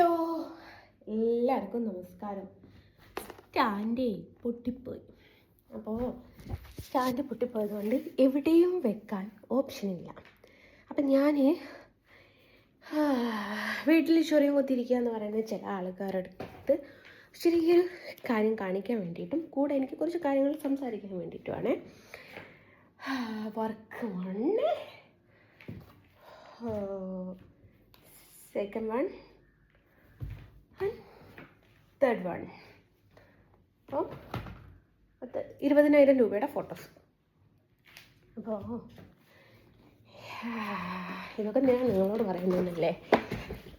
Hello എല്ലാവർക്കും നമസ്കാരം. സ്റ്റാൻഡേ പൊട്ടിപ്പോയി. അപ്പോൾ സ്റ്റാൻഡ് പൊട്ടിപ്പോയതുകൊണ്ട് എവിടെയും വെക്കാൻ ഓപ്ഷനില്ല. അപ്പം ഞാൻ വീട്ടിൽ ചൊറിയും കൊത്തിരിക്കുക എന്ന് പറയുന്ന ചില ആൾക്കാരുടെ അടുത്ത് ചെറിയൊരു കാര്യം കാണിക്കാൻ വേണ്ടിയിട്ടും കൂടെ എനിക്ക് കുറച്ച് കാര്യങ്ങൾ സംസാരിക്കാൻ വേണ്ടിയിട്ടുമാണ്. Work one second one third one അപ്പോൾ പത്ത് ഇരുപതിനായിരം രൂപയുടെ ഫോട്ടോസ് അപ്പോൾ ഇതൊക്കെ ഞാൻ നിങ്ങളോട് പറയുന്നതല്ലേ?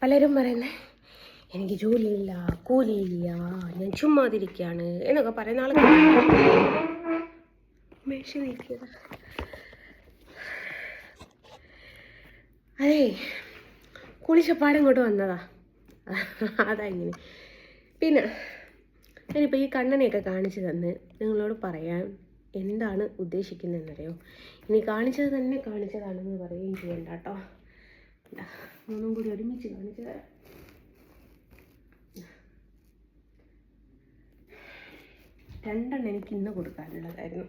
പലരും പറയുന്നത് എനിക്ക് ജോലിയില്ല കൂലിയില്ല ഞാൻ ചുമ്മാതിരിക്കുകയാണ് എന്നൊക്കെ പറയുന്ന ആളെ മേശ നീക്കിയത് അതേ കുളിച്ചപ്പാടും ഇങ്ങോട്ട് വന്നതാ. അതാ ഇങ്ങനെ. പിന്നെ ഞാനിപ്പോൾ ഈ കണ്ണനെയൊക്കെ കാണിച്ചു തന്ന് നിങ്ങളോട് പറയാൻ എന്താണ് ഉദ്ദേശിക്കുന്നതെന്നറിയോ? ഇനി കാണിച്ചത് തന്നെ കാണിച്ചതാണെന്ന് പറയുകയും ചെയ്യണ്ട കേട്ടോ. ഒന്നും കൂടി ഒരുമിച്ച് കാണിച്ചു തരാം. രണ്ടെണ്ണം എനിക്ക് ഇന്ന് കൊടുക്കാനുള്ളതായിരുന്നു.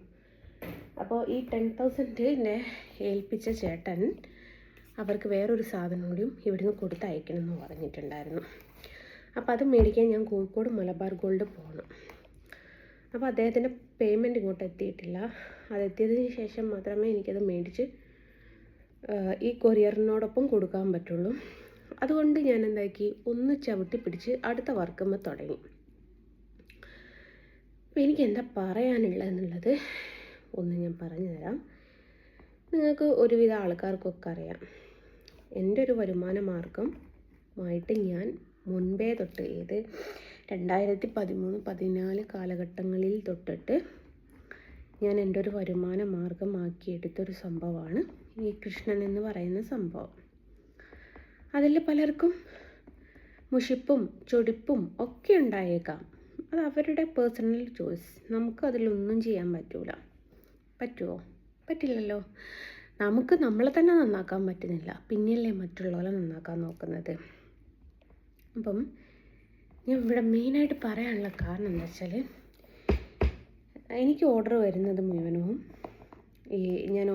അപ്പോൾ ഈ ടെൻ തൗസൻഡ് എന്നെ ഏൽപ്പിച്ച ചേട്ടൻ അവർക്ക് വേറൊരു സാധനം കൂടിയും ഇവിടുന്ന് കൊടുത്തയക്കണം എന്ന് പറഞ്ഞിട്ടുണ്ടായിരുന്നു. അപ്പോൾ അത് മേടിക്കാൻ ഞാൻ കോഴിക്കോട് മലബാർ ഗോൾഡ് പോകണം അപ്പോൾ അദ്ദേഹത്തിന്റെ പേയ്മെന്റ് ഇങ്ങോട്ട് എത്തിയിട്ടില്ല. അതെത്തിയതിന് ശേഷം മാത്രമേ എനിക്കത് മേടിച്ച് ഈ കൊറിയറിനോടൊപ്പം കൊടുക്കാൻ പറ്റുള്ളൂ. അതുകൊണ്ട് ഞാൻ എന്താക്കി ഒന്ന് ചവിട്ടി പിടിച്ച് അടുത്ത വർക്കുമ്പോൾ തുടങ്ങി. അപ്പോൾ എനിക്ക് എന്താ പറയാനുള്ളതെന്നുള്ളത് ഒന്ന് ഞാൻ പറഞ്ഞു തരാം. നിങ്ങൾക്ക് ഒരുവിധ ആൾക്കാർക്കൊക്കെ അറിയാം. എന്റെ ഒരു വരുമാന മാർഗമായിട്ട് ഞാൻ മുൻപേ തൊട്ട് ഏത് രണ്ടായിരത്തി പതിമൂന്ന് പതിനാല് കാലഘട്ടങ്ങളിൽ തൊട്ടിട്ട് ഞാൻ എന്റെ ഒരു വരുമാന മാർഗമാക്കിയെടുത്തൊരു സംഭവമാണ് ഈ കൃഷ്ണൻ എന്ന് പറയുന്ന സംഭവം. അതിൽ പലർക്കും മുഷിപ്പും ചൊടിപ്പും ഒക്കെ ഉണ്ടായേക്കാം. അത് അവരുടെ പേഴ്സണൽ ചോയ്സ് നമുക്ക് അതിലൊന്നും ചെയ്യാൻ പറ്റൂല. പറ്റുമോ പറ്റില്ലല്ലോ. നമുക്ക് നമ്മളെ തന്നെ നന്നാക്കാൻ പറ്റുന്നില്ല. പിന്നെയല്ലേ മറ്റുള്ളവരെ നന്നാക്കാൻ നോക്കുന്നത്? അപ്പം ഞാൻ ഇവിടെ മെയിനായിട്ട് പറയാനുള്ള കാരണം എന്താ വെച്ചാൽ എനിക്ക് ഓർഡർ വരുന്നത് മുഴുവനും ഈ ഞാൻ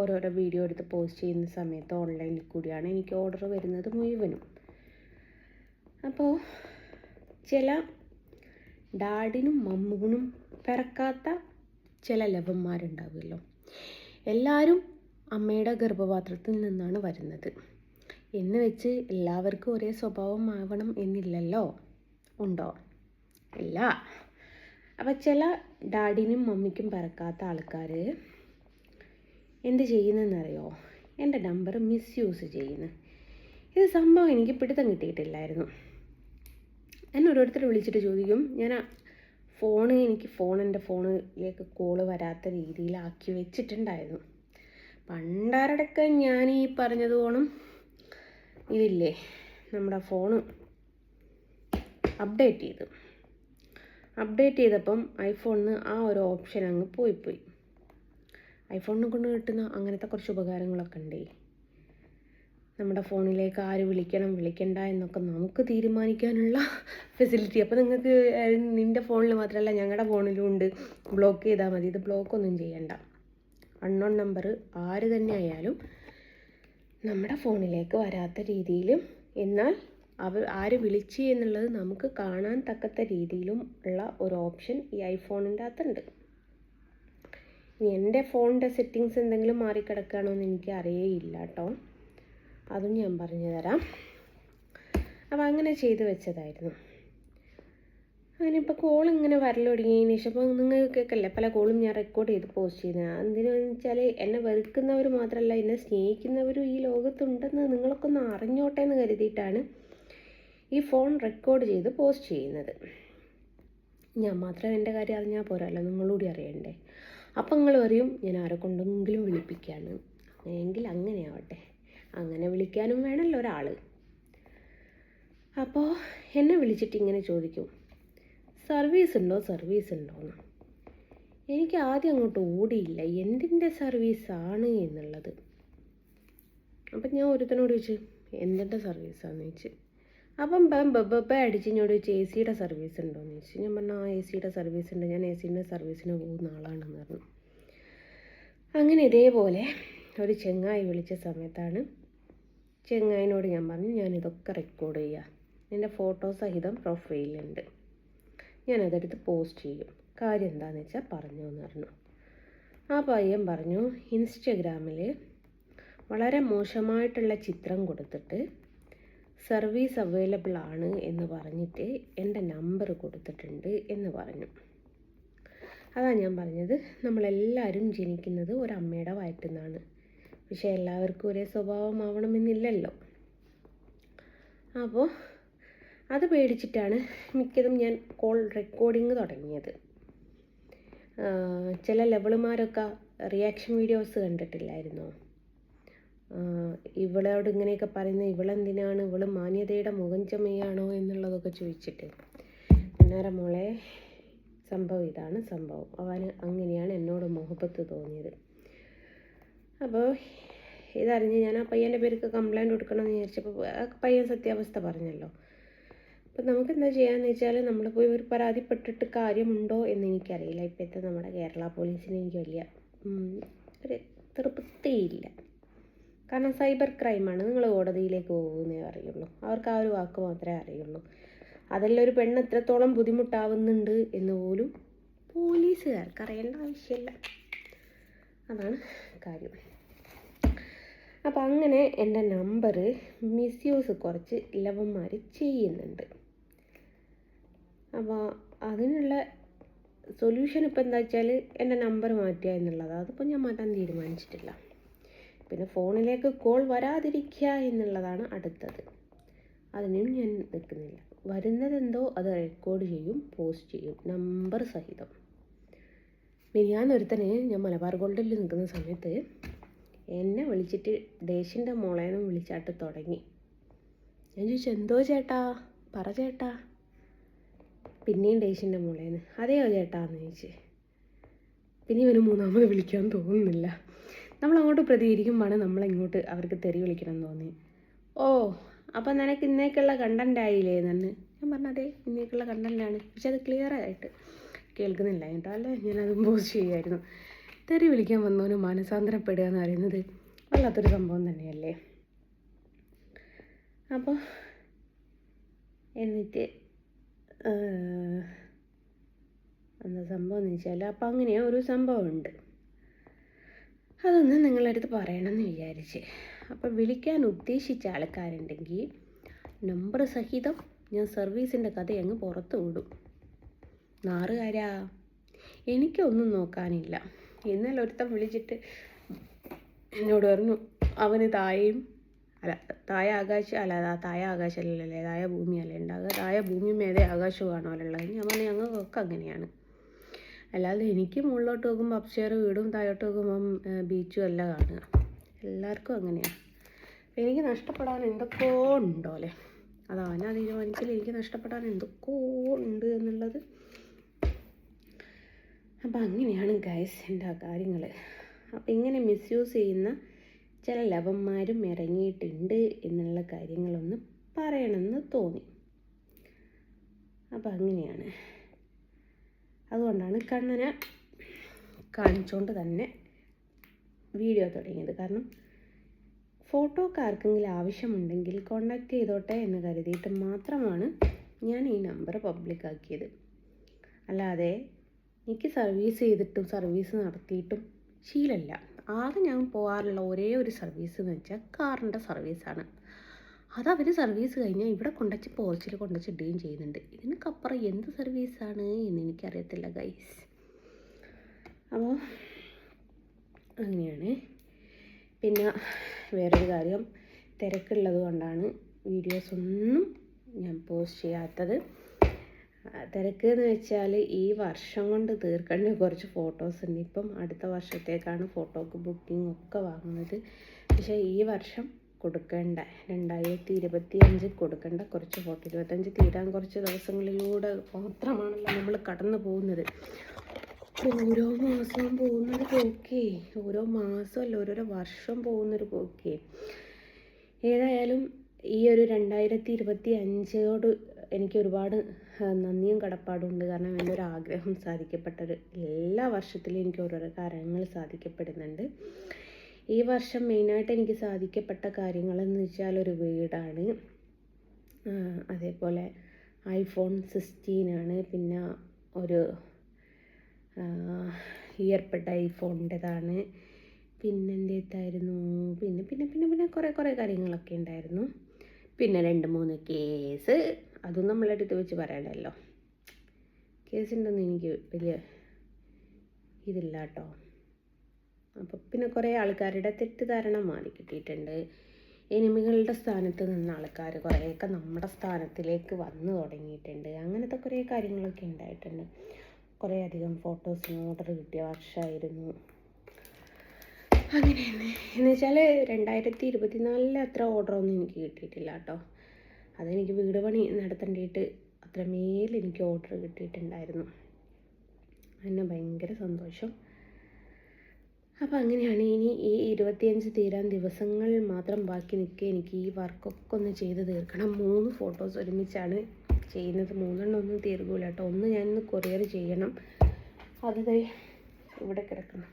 ഓരോരോ വീഡിയോ എടുത്ത് പോസ്റ്റ് ചെയ്യുന്ന സമയത്ത് ഓൺലൈനിൽ കൂടിയാണ് എനിക്ക് ഓർഡർ വരുന്നത് മുഴുവനും. അപ്പോൾ ചില ഡാഡിനും മമ്മൂണും പിറക്കാത്ത ചില ലവന്മാരുണ്ടാവുമല്ലോ. എല്ലാവരും അമ്മയുടെ ഗർഭപാത്രത്തിൽ നിന്നാണ് വരുന്നത്. എന്ന് വെച്ച് എല്ലാവർക്കും ഒരേ സ്വഭാവം ആവണം എന്നില്ലല്ലോ? ഉണ്ടോ? ഇല്ല. അപ്പം ചില ഡാഡിനും മമ്മിക്കും പറക്കാത്ത ആൾക്കാർ എന്ത് ചെയ്യുന്നതെന്നറിയോ എന്റെ നമ്പർ മിസ്യൂസ് ചെയ്യുന്നു. ഇത് സംഭവം എനിക്ക് പിടുത്തം കിട്ടിയിട്ടില്ലായിരുന്നു. എന്നെ ഓരോരുത്തർ വിളിച്ചിട്ട് ചോദിക്കും ഞാൻ ഫോണ് എനിക്ക് ഫോൺ എന്റെ ഫോണിലേക്ക് കോൾ വരാത്ത രീതിയിലാക്കി വെച്ചിട്ടുണ്ടായിരുന്നു. പണ്ടാരടക്കം ഞാൻ ഈ പറഞ്ഞതുപോണം ഇതില്ലേ നമ്മുടെ ഫോണ് അപ്ഡേറ്റ് ചെയ്തു. അപ്ഡേറ്റ് ചെയ്തപ്പം ഐഫോണിന് ആ ഒരു ഓപ്ഷൻ അങ്ങ് പോയി ഐഫോണിനെ കൊണ്ട് കിട്ടുന്ന അങ്ങനത്തെ കുറച്ച് ഉപകാരങ്ങളൊക്കെ ഉണ്ടേ. നമ്മുടെ ഫോണിലേക്ക് ആര് വിളിക്കണം വിളിക്കണ്ട എന്നൊക്കെ നമുക്ക് തീരുമാനിക്കാനുള്ള ഫെസിലിറ്റി അപ്പോൾ നിങ്ങൾക്ക് നിന്റെ ഫോണിൽ മാത്രമല്ല ഞങ്ങളുടെ ഫോണിലും ഉണ്ട്. ബ്ലോക്ക് ചെയ്താൽ മതി. ഇത് ബ്ലോക്കൊന്നും ചെയ്യണ്ട. അൺനോൺ നമ്പർ ആര് തന്നെ ആയാലും നമ്മുടെ ഫോണിലേക്ക് വരാത്ത രീതിയിലും എന്നാൽ അവർ ആര് വിളിച്ച് എന്നുള്ളത് നമുക്ക് കാണാൻ തക്കത്ത രീതിയിലും ഉള്ള ഒരു ഓപ്ഷൻ ഈ ഐഫോണിന്റെ അകത്തുണ്ട്. ഇനി എന്റെ ഫോണിന്റെ സെറ്റിങ്സ് എന്തെങ്കിലും മാറിക്കിടക്കുകയാണോ എന്ന് എനിക്ക് അറിയേയില്ല കേട്ടോ. അതും ഞാൻ പറഞ്ഞു തരാം. അപ്പോൾ അങ്ങനെ ചെയ്തു വെച്ചതായിരുന്നു. അങ്ങനെ ഇപ്പോൾ കോൾ ഇങ്ങനെ വരൽ തുടങ്ങിയതിന് ശേഷം അപ്പോൾ കേൾക്കല്ലേ? പല കോളും ഞാൻ റെക്കോർഡ് ചെയ്ത് പോസ്റ്റ് ചെയ്യുന്നത് എന്തിനാന്ന് വെച്ചാൽ എന്നെ വെറുക്കുന്നവർ മാത്രമല്ല എന്നെ സ്നേഹിക്കുന്നവരും ഈ ലോകത്തുണ്ടെന്ന് നിങ്ങളൊക്കെ ഒന്ന് അറിഞ്ഞോട്ടെ എന്ന് കരുതിയിട്ടാണ് ഈ ഫോൺ റെക്കോർഡ് ചെയ്ത് പോസ്റ്റ് ചെയ്യുന്നത്. ഞാൻ മാത്രം എന്റെ കാര്യം അറിഞ്ഞാൽ പോരല്ലോ നിങ്ങളൂടി അറിയണ്ടേ? അപ്പം നിങ്ങൾ പറയും ഞാൻ ആരെ കൊണ്ടെങ്കിലും വിളിപ്പിക്കുകയാണ് അങ്ങനെയെങ്കിൽ അങ്ങനെയാവട്ടെ. അങ്ങനെ വിളിക്കാനും വേണമല്ലോ ഒരാൾ അപ്പോൾ എന്നെ വിളിച്ചിട്ട് ഇങ്ങനെ ചോദിക്കും. സർവീസ് ഉണ്ടോ സർവീസ് ഉണ്ടോ എന്ന്. എനിക്ക് ആദ്യം അങ്ങോട്ട് ഓടിയില്ല. എന്തിന്റെ സർവീസാണ് എന്നുള്ളത്. അപ്പം ഞാൻ ഒരുത്തനോട് ചോദിച്ചു എന്തിന്റെ സർവീസാന്ന്? ചോദിച്ചു അപ്പം ബം ബബ്ബ അടിച്ച് ഇങ്ങോട്ട് ചോദിച്ചു എ സിയുടെ സർവീസ് ഉണ്ടോയെന്ന് ചോദിച്ചു. ഞാൻ പറഞ്ഞു ആ എ സിയുടെ സർവീസ് ഉണ്ട് ഞാൻ എ സിന്റെ സർവീസിന് പോകുന്ന ആളാണെന്ന് പറഞ്ഞു. അങ്ങനെ ഇതേപോലെ ഒരു ചെങ്ങായി വിളിച്ച സമയത്താണ് ചെങ്ങായിനോട് ഞാൻ പറഞ്ഞു ഞാനിതൊക്കെ റെക്കോർഡ് ചെയ്യുക എന്റെ ഫോട്ടോ സഹിതം പ്രൊഫൈലുണ്ട് ഞാനതെടുത്ത് പോസ്റ്റ് ചെയ്യും. കാര്യം എന്താണെന്ന് വെച്ചാൽ പറഞ്ഞു. എന്ന് പറഞ്ഞു ആ പയ്യൻ പറഞ്ഞു ഇൻസ്റ്റഗ്രാമിൽ വളരെ മോശമായിട്ടുള്ള ചിത്രം കൊടുത്തിട്ട് സർവീസ് അവൈലബിൾ ആണ് എന്ന് പറഞ്ഞിട്ട് എന്റെ നമ്പർ കൊടുത്തിട്ടുണ്ട് എന്ന് പറഞ്ഞു. അതാണ് ഞാൻ പറഞ്ഞത്. നമ്മളെല്ലാവരും ജനിക്കുന്നത് ഒരമ്മയുടെ വയറ്റിൽ നിന്നാണ് പക്ഷേ എല്ലാവർക്കും ഒരേ സ്വഭാവമാവണമെന്നില്ലല്ലോ അപ്പോൾ അത് പേടിച്ചിട്ടാണ് മിക്കതും ഞാൻ കോൾ റെക്കോർഡിങ് തുടങ്ങിയത്. ചില ലെവളുമാരൊക്കെ റിയാക്ഷൻ വീഡിയോസ് കണ്ടിട്ടില്ലായിരുന്നോ? ഇവളോട് ഇങ്ങനെയൊക്കെ പറയുന്നത് ഇവളെന്തിനാണ്? ഇവൾ മാന്യതയുടെ മുഖം ചമയാണോ എന്നുള്ളതൊക്കെ ചോദിച്ചിട്ട്. അന്നേരം മോളെ സംഭവം ഇതാണ് സംഭവം. അവന് അങ്ങനെയാണ് എന്നോട് മുഹബത്ത് തോന്നിയത്. അപ്പോൾ ഇതറിഞ്ഞ് ഞാൻ ആ പയ്യന്റെ പേർക്ക് കംപ്ലൈന്റ് കൊടുക്കണമെന്ന് വിചാരിച്ചപ്പോൾ ആ പയ്യൻ സത്യാവസ്ഥ പറഞ്ഞല്ലോ. അപ്പം നമുക്ക് എന്താ ചെയ്യാന്ന് വെച്ചാൽ നമ്മൾ പോയി ഒരു പരാതിപ്പെട്ടിട്ട് കാര്യമുണ്ടോ എന്ന് എനിക്കറിയില്ല. ഇപ്പോഴത്തെ നമ്മുടെ കേരള പോലീസിന് എനിക്ക് വലിയ ഒരു തൃപ്തിയില്ല കാരണം സൈബർ ക്രൈമാണ്. നിങ്ങൾ കോടതിയിലേക്ക് പോകുന്നേ അറിയുള്ളൂ. അവർക്ക് ആ ഒരു വാക്ക് മാത്രമേ അറിയുള്ളൂ. ഒരു പെണ്ണ് എത്രത്തോളം ബുദ്ധിമുട്ടാവുന്നുണ്ട് എന്ന് പോലും പോലീസുകാർക്ക് അറിയേണ്ട ആവശ്യമില്ല. അതാണ് കാര്യം. അപ്പം അങ്ങനെ എന്റെ നമ്പർ മിസ്യൂസ് കുറച്ച് ഇലവന്മാർ ചെയ്യുന്നുണ്ട്. അപ്പോൾ അതിനുള്ള സൊല്യൂഷൻ ഇപ്പോൾ എന്താ വെച്ചാൽ എന്റെ നമ്പർ മാറ്റുക എന്നുള്ളത്. അതിപ്പോൾ ഞാൻ മാറ്റാൻ തീരുമാനിച്ചിട്ടില്ല. പിന്നെ ഫോണിലേക്ക് കോൾ വരാതിരിക്കുക എന്നുള്ളതാണ് അടുത്തത്. അതിനും ഞാൻ നിൽക്കുന്നില്ല. വരുന്നതെന്തോ അത് റെക്കോർഡ് ചെയ്യും പോസ്റ്റ് ചെയ്യും നമ്പർ സഹിതം. മിനിയാന്നൊരുത്തന് ഞാൻ മലബാർ ഗോൾഡിൽ നിൽക്കുന്ന സമയത്ത് എന്നെ വിളിച്ചിട്ട് ദേശിന്റെ മോളേന്ന് വിളിച്ചാട്ട് തുടങ്ങി. ഞാൻ ചോദിച്ചു എന്തോ ചേട്ടാ? പറ ചേട്ടാ. പിന്നെയും ദേശിന്റെ മോളേന്ന്. അതെയോ ചേട്ടാന്ന് ചോദിച്ച്. പിന്നെ ഇവന് മൂന്നാമത് വിളിക്കാൻ തോന്നുന്നില്ല. നമ്മൾ അങ്ങോട്ട് പ്രതികരിക്കുമ്പോഴാണ് നമ്മളിങ്ങോട്ട് അവർക്ക് തെറി വിളിക്കണം തോന്നി ഓ അപ്പം നിനക്ക് ഇന്നേക്കുള്ള കണ്ടന്റ് ആയില്ലേ എന്ന് ഞാൻ പറഞ്ഞതേ ഇന്നേക്കുള്ള കണ്ടന്റാണ് പക്ഷെ അത് ക്ലിയർ ആയിട്ട് കേൾക്കുന്നില്ല കേട്ടോ. അല്ലേ? ഞാനതും പോസ്റ്റ് ചെയ്യുമായിരുന്നു തെറി വിളിക്കാൻ വന്നവന് മാനസാന്തരപ്പെടുക എന്ന് പറയുന്നത് വല്ലാത്തൊരു സംഭവം തന്നെയല്ലേ? അപ്പോൾ എന്നിട്ട് എന്താ സംഭവം എന്ന് വെച്ചാൽ അപ്പം അങ്ങനെ ഒരു സംഭവമുണ്ട്. അതൊന്ന് നിങ്ങളടുത്ത് പറയണമെന്ന് വിചാരിച്ച്. അപ്പോൾ വിളിക്കാൻ ഉദ്ദേശിച്ച ആൾക്കാരുണ്ടെങ്കിൽ നമ്പർ സഹിതം ഞാൻ സർവീസിന്റെ കഥ അങ്ങ് പുറത്ത് വിടും. നാറുകാരാ എനിക്കൊന്നും നോക്കാനില്ല. ഇന്നലെ ഒരുത്തം വിളിച്ചിട്ട് എന്നോട് പറഞ്ഞു അവന് താഴെയും അല്ല താഴെ ആകാശം അല്ല താഴെ ആകാശമല്ലല്ലേ താഴെ ഭൂമിയല്ലേ ഉണ്ടാകുക താഴെ ഭൂമി മേതെ ആകാശമാണ് ഉള്ളത് ഞാൻ പറഞ്ഞു ഞങ്ങൾക്കൊക്കെ അങ്ങനെയാണ്. അല്ലാതെ എനിക്ക് മുകളിലോട്ട് നോക്കുമ്പോൾ അപ്സ്റ്റെയർ വീടും താഴോട്ട് നോക്കുമ്പം ബീച്ചും എല്ലാം കാണുക. എല്ലാവർക്കും അങ്ങനെയാണ് എനിക്ക് നഷ്ടപ്പെടാൻ എന്തൊക്കെയോ ഉണ്ടോ അല്ലേ? അതാണ് ആ തീരുമാനിച്ചാൽ എനിക്ക് നഷ്ടപ്പെടാൻ എന്തൊക്കെയോ ഉണ്ട് എന്നുള്ളത്. അപ്പം അങ്ങനെയാണ് ഗൈസ് എന്റെ കാര്യങ്ങൾ അപ്പം ഇങ്ങനെ മിസ്യൂസ് ചെയ്യുന്ന ചില ലവന്മാരും ഇറങ്ങിയിട്ടുണ്ട് എന്നുള്ള കാര്യങ്ങളൊന്ന് പറയണമെന്ന് തോന്നി. അപ്പം അങ്ങനെയാണ്. അതുകൊണ്ടാണ് കണ്ണനെ കാണിച്ചുകൊണ്ട് തന്നെ വീഡിയോ തുടങ്ങിയത്. കാരണം ഫോട്ടോക്ക് ആർക്കെങ്കിലും ആവശ്യമുണ്ടെങ്കിൽ കോണ്ടാക്ട് ചെയ്തോട്ടെ എന്ന് കരുതിയിട്ട് മാത്രമാണ് ഞാൻ ഈ നമ്പർ പബ്ലിക് ആക്കിയത്. അല്ലാതെ എനിക്ക് സർവീസ് ചെയ്തിട്ടും സർവീസ് നടത്തിയിട്ടും ശീലമില്ല ആകെ ഞാൻ പോകാറുള്ള ഒരേ ഒരു സർവീസ് എന്ന് വെച്ചാൽ കാറിന്റെ സർവീസാണ് അത് അവർ സർവീസ് കഴിഞ്ഞാൽ ഇവിടെ കൊണ്ടുവച്ച് പോർച്ചിൽ കൊണ്ടുവച്ച് ഇടുകയും ചെയ്യുന്നുണ്ട്. ഇതിനൊക്കപ്പുറം എന്ത് സർവീസാണ് എന്ന് എനിക്കറിയത്തില്ല ഗൈസ് അപ്പോൾ അങ്ങനെയാണ്. പിന്നെ വേറൊരു കാര്യം തിരക്കുള്ളത് കൊണ്ടാണ് വീഡിയോസ് ഒന്നും ഞാൻ പോസ്റ്റ് ചെയ്യാത്തത്. തിരക്ക് എന്ന് വെച്ചാൽ ഈ വർഷം കൊണ്ട് തീർക്കേണ്ട കുറച്ച് ഫോട്ടോസ് ഉണ്ട്. ഇപ്പം അടുത്ത വർഷത്തേക്കാണ് ഫോട്ടോക്ക് ബുക്കിംഗ് ഒക്കെ വാങ്ങുന്നത്. പക്ഷേ ഈ വർഷം കൊടുക്കേണ്ട. രണ്ടായിരത്തി ഇരുപത്തി അഞ്ച് കൊടുക്കേണ്ട. കുറച്ച് ഫോട്ടോ ഇരുപത്തഞ്ച് തീരാൻ കുറച്ച് ദിവസങ്ങളിലൂടെ മാത്രമാണല്ലോ നമ്മൾ കടന്നു പോകുന്നത്. ഓരോ മാസവും പോകുന്നൊരു പോക്കേ. ഓരോ മാസമല്ല ഓരോരോ വർഷം പോകുന്നൊരു പോക്കേ. ഏതായാലും ഈ ഒരു രണ്ടായിരത്തി ഇരുപത്തി അഞ്ചോട് എനിക്ക് ഒരുപാട് നന്ദിയും കടപ്പാടുണ്ട് കാരണം എന്റെ ഒരു ആഗ്രഹം സാധിക്കപ്പെട്ടത് എല്ലാ വർഷത്തിലും എനിക്ക് ഓരോരോ കാര്യങ്ങൾ സാധിക്കപ്പെടുന്നുണ്ട്. ഈ വർഷം മെയിനായിട്ട് എനിക്ക് സാധിക്കപ്പെട്ട കാര്യങ്ങൾ എന്ന് വെച്ചാൽ ഒരു വീടാണ്. അതേപോലെ ഐഫോൺ സിക്സ്റ്റീനാണ്. പിന്നെ ഒരു ഇയർപെട്ട ഐഫോണിന്റെതാണ്. പിന്നെ പിന്നെ പിന്നെ പിന്നെ പിന്നെ കുറേ കുറേ കാര്യങ്ങളൊക്കെ ഉണ്ടായിരുന്നു. പിന്നെ രണ്ട് മൂന്ന് കേസ്. അതും നമ്മളെ അടുത്ത് വെച്ച് പറയണ്ടല്ലോ. കേസുണ്ടെന്ന് എനിക്ക് വലിയ ഇതില്ല കേട്ടോ അപ്പോൾ പിന്നെ കുറേ ആൾക്കാരുടെ തെറ്റിദ്ധാരണ മാറി കിട്ടിയിട്ടുണ്ട്. എനിമികളുടെ സ്ഥാനത്ത് നിന്ന ആൾക്കാർ കുറേയൊക്കെ നമ്മുടെ സ്ഥാനത്തിലേക്ക് വന്നു തുടങ്ങിയിട്ടുണ്ട്. അങ്ങനത്തെ കുറേ കാര്യങ്ങളൊക്കെ ഉണ്ടായിട്ടുണ്ട്. കുറേ അധികം ഫോട്ടോസിന് ഓർഡർ കിട്ടിയ വർഷമായിരുന്നു അങ്ങനെ തന്നെ എന്ന് വെച്ചാൽ രണ്ടായിരത്തി ഇരുപത്തിനാലിൽ അത്ര ഓർഡറൊന്നും എനിക്ക് കിട്ടിയിട്ടില്ല കേട്ടോ അതെനിക്ക് വീട് പണി നടത്തേണ്ടിയിട്ട് അത്രമേൽ എനിക്ക് ഓർഡർ കിട്ടിയിട്ടുണ്ടായിരുന്നു. എന്നെ ഭയങ്കര സന്തോഷം. അപ്പോൾ അങ്ങനെയാണ് ഇനി ഈ ഇരുപത്തിയഞ്ച് തീരാൻ ദിവസങ്ങൾ മാത്രം ബാക്കി നിൽക്കുക എനിക്ക് ഈ വർക്കൊക്കെ ഒന്ന് ചെയ്ത് തീർക്കണം. മൂന്ന് ഫോട്ടോസ് ഒരുമിച്ചാണ് ചെയ്യുന്നത്. മൂന്നെണ്ണം ഒന്നും തീർക്കൂല കേട്ടോ. ഒന്ന് ഞാൻ ഞാനിന്ന് കൊറിയർ ചെയ്യണം. അത് ഇവിടെ കിടക്കണം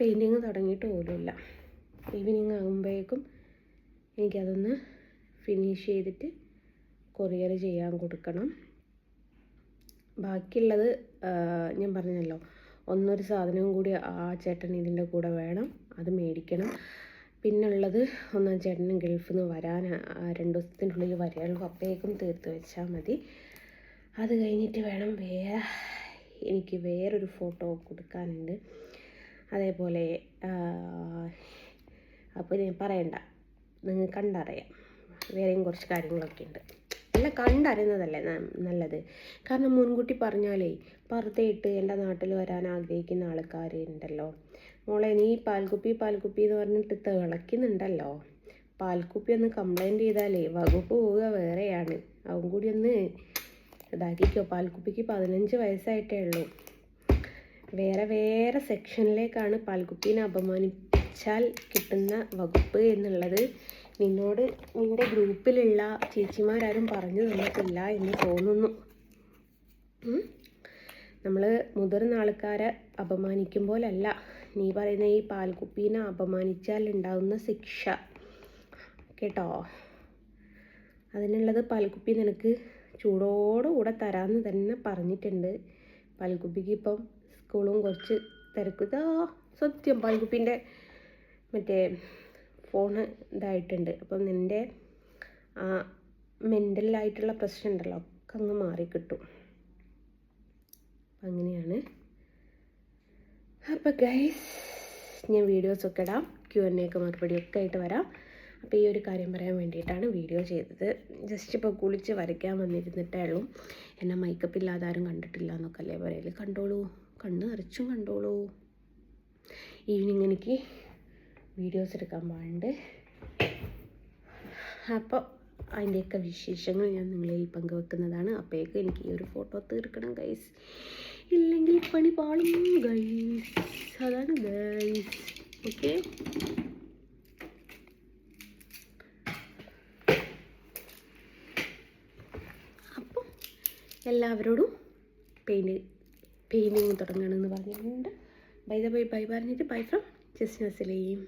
പെയിന്റിങ് തുടങ്ങിയിട്ട് പോലുമില്ല. ഈവനിങ് ആകുമ്പോഴേക്കും എനിക്കതൊന്ന് ഫിനിഷ് ചെയ്തിട്ട് കൊറിയർ ചെയ്യാൻ കൊടുക്കണം. ബാക്കിയുള്ളത് ഞാൻ പറഞ്ഞല്ലോ ഒന്നൊരു സാധനവും കൂടി ആ ചേട്ടൻ ഇതിന്റെ കൂടെ വേണം അത് മേടിക്കണം. പിന്നുള്ളത് ഒന്നാം ചേട്ടനും ഗൾഫിൽ നിന്ന് വരാൻ രണ്ടു ദിവസത്തിനുള്ളിൽ വരാനുള്ള അപ്പോഴേക്കും തീർത്ത് വെച്ചാൽ മതി. അത് കഴിഞ്ഞിട്ട് വേണം വേറെ എനിക്ക് വേറൊരു ഫോട്ടോ കൊടുക്കാനുണ്ട്. അതേപോലെ അപ്പോൾ ഞാൻ പറയണ്ട. നിങ്ങൾ കണ്ടറിയാം. വേറെയും കുറച്ച് കാര്യങ്ങളൊക്കെ ഉണ്ട്. എല്ലാം കണ്ടറിയുന്നതല്ലേ നല്ലത്. കാരണം മുൻകൂട്ടി പറഞ്ഞാലേ പറുത്തേയിട്ട് എന്റെ നാട്ടിൽ വരാൻ ആഗ്രഹിക്കുന്ന ആൾക്കാർ ഉണ്ടല്ലോ. മോളെ നീ പാൽക്കുപ്പി പാൽക്കുപ്പി എന്ന് പറഞ്ഞിട്ട് തിളയ്ക്കുന്നുണ്ടല്ലോ. പാൽക്കുപ്പി ഒന്ന് കംപ്ലൈന്റ് ചെയ്താലേ വകുപ്പ് പോവുക വേറെയാണ്. അവൻ കൂടി ഒന്ന് ഇതാക്കിക്കോ. പാൽക്കുപ്പിക്ക് പതിനഞ്ച് വയസ്സായിട്ടേ ഉള്ളൂ. വേറെ വേറെ സെക്ഷനിലേക്കാണ് പാൽക്കുപ്പീനെ അപമാനിച്ചാൽ കിട്ടുന്ന വകുപ്പ് എന്നുള്ളത് നിന്നോട് നിന്റെ ഗ്രൂപ്പിലുള്ള ചേച്ചിമാരാരും പറഞ്ഞു തന്നിട്ടില്ല എന്ന് തോന്നുന്നു. നമ്മൾ മുതിർന്ന ആൾക്കാരെ അപമാനിക്കുമ്പോലല്ല. നീ പറയുന്ന ഈ പാൽക്കുപ്പീനെ അപമാനിച്ചാൽ ഉണ്ടാകുന്ന ശിക്ഷ. കേട്ടോ? അതിനുള്ളത് പാൽക്കുപ്പി നിനക്ക് ചൂടോടുകൂടെ തരാമെന്ന് തന്നെ പറഞ്ഞിട്ടുണ്ട്. പാൽക്കുപ്പിക്ക് ഇപ്പം സ്കൂളും കുറച്ച് തിരക്കുതാ സത്യം പാൽക്കുപ്പിന്റെ മറ്റേ ഫോണ് ഇതായിട്ടുണ്ട്. അപ്പം നിന്റെ ആ മെന്റലായിട്ടുള്ള പ്രശ്നം ഉണ്ടല്ലോ ഒക്കെ അങ്ങ് മാറിക്കിട്ടും. അങ്ങനെയാണ്. അപ്പം ഗൈസ് ഞാൻ വീഡിയോസ് ഒക്കെ ഇടാം. ക്യു എൻ ഒക്കെ മറുപടി ഒക്കെ ആയിട്ട് വരാം. അപ്പോൾ ഈ ഒരു കാര്യം പറയാൻ വേണ്ടിയിട്ടാണ് വീഡിയോ ചെയ്തത്. ജസ്റ്റ് ഇപ്പോൾ കുളിച്ച് വരയ്ക്കാൻ വന്നിരുന്നിട്ടേ ഉള്ളൂ. എന്നെ മേക്കപ്പ് ഇല്ലാതെ ആരും കണ്ടിട്ടില്ല എന്നൊക്കെ അല്ലേ പറയൽ. കണ്ടോളൂ. കണ്ണ് നിറച്ചും കണ്ടോളൂ. ഈവനിങ് എനിക്ക് വീഡിയോസ് എടുക്കാൻ പാടുണ്ട്. അപ്പോൾ അതിന്റെയൊക്കെ വിശേഷങ്ങൾ ഞാൻ നിങ്ങളിൽ പങ്കുവെക്കുന്നതാണ്. അപ്പോഴേക്കും എനിക്ക് ഈ ഒരു ഫോട്ടോ തീർക്കണം ഗൈസ് ഇല്ലെങ്കിൽ പണി പാളും ഗൈസ് അതാണ് ഗൈസ് ഓക്കെ അപ്പോൾ എല്ലാവരോടും പെയിന്റ് പെയിന്റിങ് തുടങ്ങണമെന്ന് പറഞ്ഞിട്ടുണ്ട് ബൈ ദ ബൈ ബൈ പറഞ്ഞിട്ട് ബൈ ഫ്രം ജസ്ന സലീം